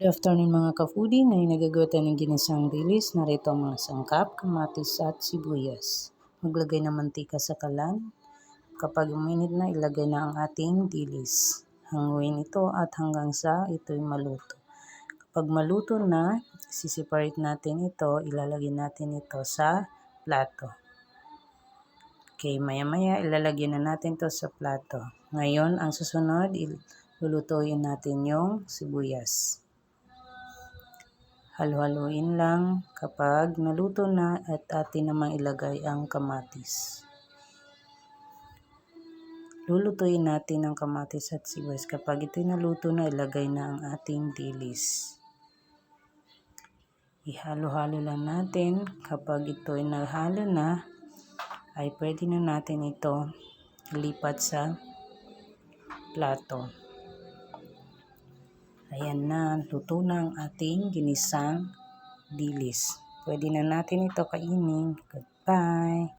Good afternoon mga ka-foodie. Ngayon nagagawa tayo ng ginisang dilis. Narito ang mga sangkap, kamatis at sibuyas. Maglagay ng mantika sa kalan. Kapag uminit na, ilagay na ang ating dilis. Hanguin ito at hanggang sa ito'y maluto. Kapag maluto na, sisiparate natin ito, ilalagay natin ito sa plato. Okay, maya-maya ilalagay na natin ito sa plato. Ngayon, ang susunod, lulutuin natin yung sibuyas. Halo-haluin lang kapag naluto na at atin namang ilagay ang kamatis. Lulutuin natin ang kamatis at sibuyas. Kapag ito'y naluto na, ilagay na ang ating dilis. Ihalo-halo lang natin. Kapag ito'y nahalo na, ay pwede na natin ito lipat sa plato. Ayan na, luto na ang ating ginisang dilis. Pwede na natin ito kainin. Goodbye!